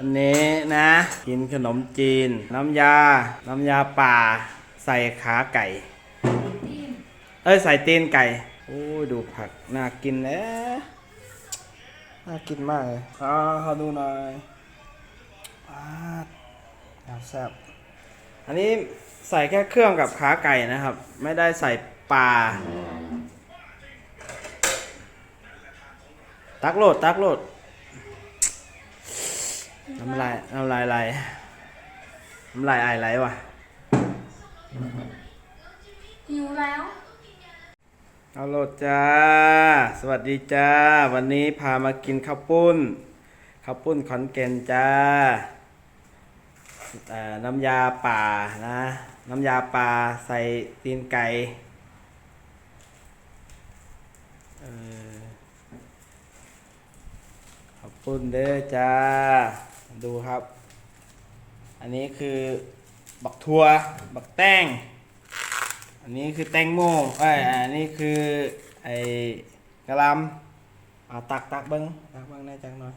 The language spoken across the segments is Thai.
อันนี้นะ กินขนมจีน น้ำยา น้ำยาป่า ใส่ขาไก่ เอ้ย ใส่ตีนไก่ โอ้ย ดูผัก น่ากินแล้วน่ากินมากเลยอ่าขอดูหน่อยอ่าแซ่บอันนี้ใส่แค่เครื่องกับขาไก่นะครับ ไม่ได้ใส่ปลาตักโหลดตักโหลด น้ำลายน้ำลายไหลน้ำลายไอไหลว่ะหิวแล้ว เอาโหลดจ้า สวัสดีจ้า วันนี้พามากินข้าวปุ้น ข้าวปุ้นขอนแก่นจ้าเอ่อน้ำยาป่านะ น้ำยาป่าใส่ตีนไก่เออข้าวปุ้นเด้อจ้า ดูครับ อันนี้คือบักทัวบักแต้ง อันนี้คือแตงโมเอ้ยอันนี้คือไอ้กะลำเอาตักตักเบิ้งตักเบิ้งได้จักหน่อย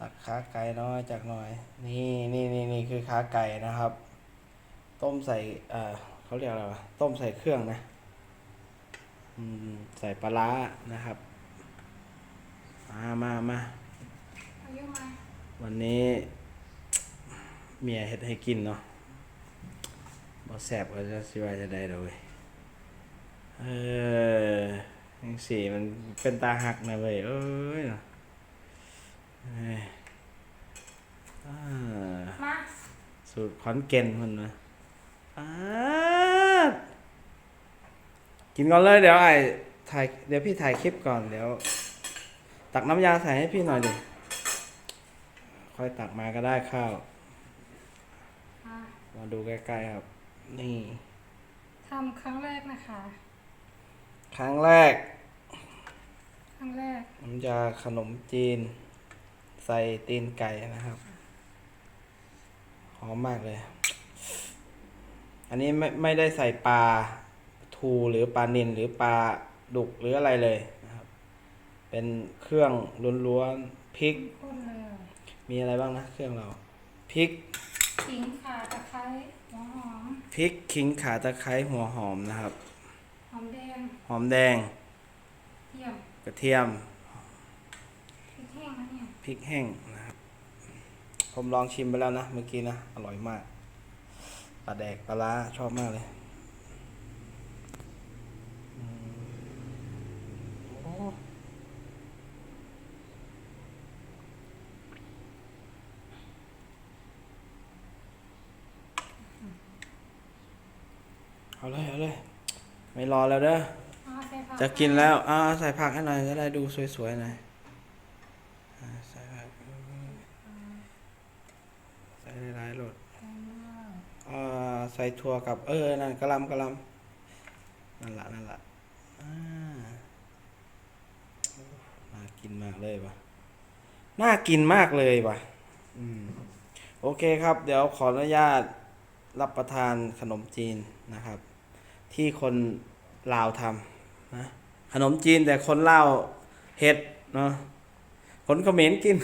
ตักขาไก่น้อยจักหน่อย นี่นี่นี่นี่คือขาไก่นะครับ ต้มใส่เอ่อเขาเรียกอะไรวะต้มใส่เครื่องนะอืมใส่ปลาร้านะครับ มามามามา วันนี้ เมียเฮ็ดให้กินเนาะบ่แซ่บก็จะสิว่าจะได้ดอกเว้ยเออจังสี่มันเป็นตาหักนะเว้ยเอ้ยเนาะเอ้ยอ่ามาสูตรขอนแก่นพุ่นนะอ่ากินก่อนเลยเดี๋ยวไอ้ถ่ายเดี๋ยวพี่ถ่ายคลิปก่อนเดี๋ยว ตักน้ำยาใส่ให้พี่หน่อยดิ ค่อยตักมาก็ได้ข้าวมามาดูใกล้ๆครับ นี่ทำครั้งแรกนะคะ ครั้งแรก ครั้งแรกน้ำยาขนมจีน ใส่ตีนไก่นะครับ หอมมากเลย อันนี้ไม่ไม่ได้ใส่ปลาทูหรือปลานิลหรือปลาดุกหรืออะไรเลยนะครับ เป็นเครื่องล้วนๆพริกข้นเลย มีอะไรบ้างนะ เครื่องเราพริกขิงข่าตะไคร้หัวหอมพริกขิงข่าตะไคร้หัวหอมนะครับ หอมแดงหอมแดงเทียมกระเทียมพริกแห้งนะเนี่ยพริกแห้งนะครับ ผมลองชิมไปแล้วนะเมื่อกี้นะ อร่อยมากปลาแดกปลาร้าชอบมากเลย เอาเลยเอาเลยไม่รอแล้วเด้ออ๋อใส่ผักจะกินแล้วอ่าใส่ผักให้หน่อยจะได้ดูสวยๆหน่อยอ่าใส่ผักใส่หลายๆโหลดอ่าใส่ถั่วกับเออนั่นกะหลำกะหลำนั่นละนั่นละอ่าโอ้น่ากินมากเลยว่ะน่ากินมากเลยว่ะอืมโอเคครับ เดี๋ยวขออนุญาตรับประทานขนมจีนนะครับ ที่คนลาวทำนะขนมจีนแต่คนเล่าวเห็ดเนาะคนเขมรกิน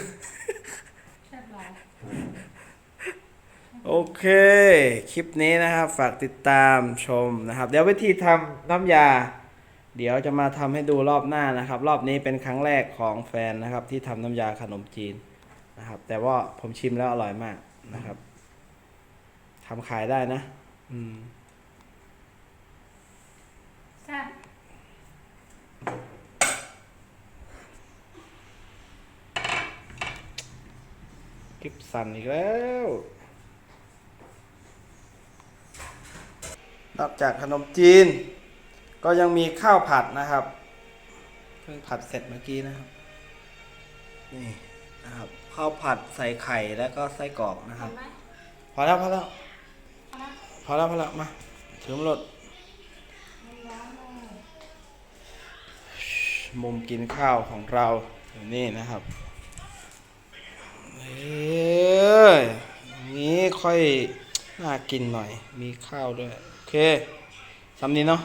แซ่บหลายโอเค คลิปนี้นะครับ ฝากติดตามชมนะครับ เดี๋ยววิธีทำน้ำยา เดี๋ยวจะมาทำให้ดูรอบหน้านะครับ รอบนี้เป็นครั้งแรกของแฟนนะครับ ที่ทำน้ำยาขนมจีนนะครับ แต่ว่าผมชิมแล้วอร่อยมากนะครับทำขายได้นะ อืม คลิปสั่นอีกแล้ว นอกจากขนมจีน ก็ยังมีข้าวผัดนะครับ เพิ่งผัดเสร็จเมื่อกี้นะครับ นี่นะครับข้าวผัดใส่ไข่แล้วก็ไส้กรอกนะคเห็รับนไหมพอแล้วพอแล้วเอาละพอแล้วพอแล้วมาถือมารถไม่ร้อนเลยมุมกินข้าวของเราอยู่นี่นะครับเอ้ยอย่างนี้ ค่อยน่ากินหน่อย มีข้าวด้วย โอเคสำนี้เนาะ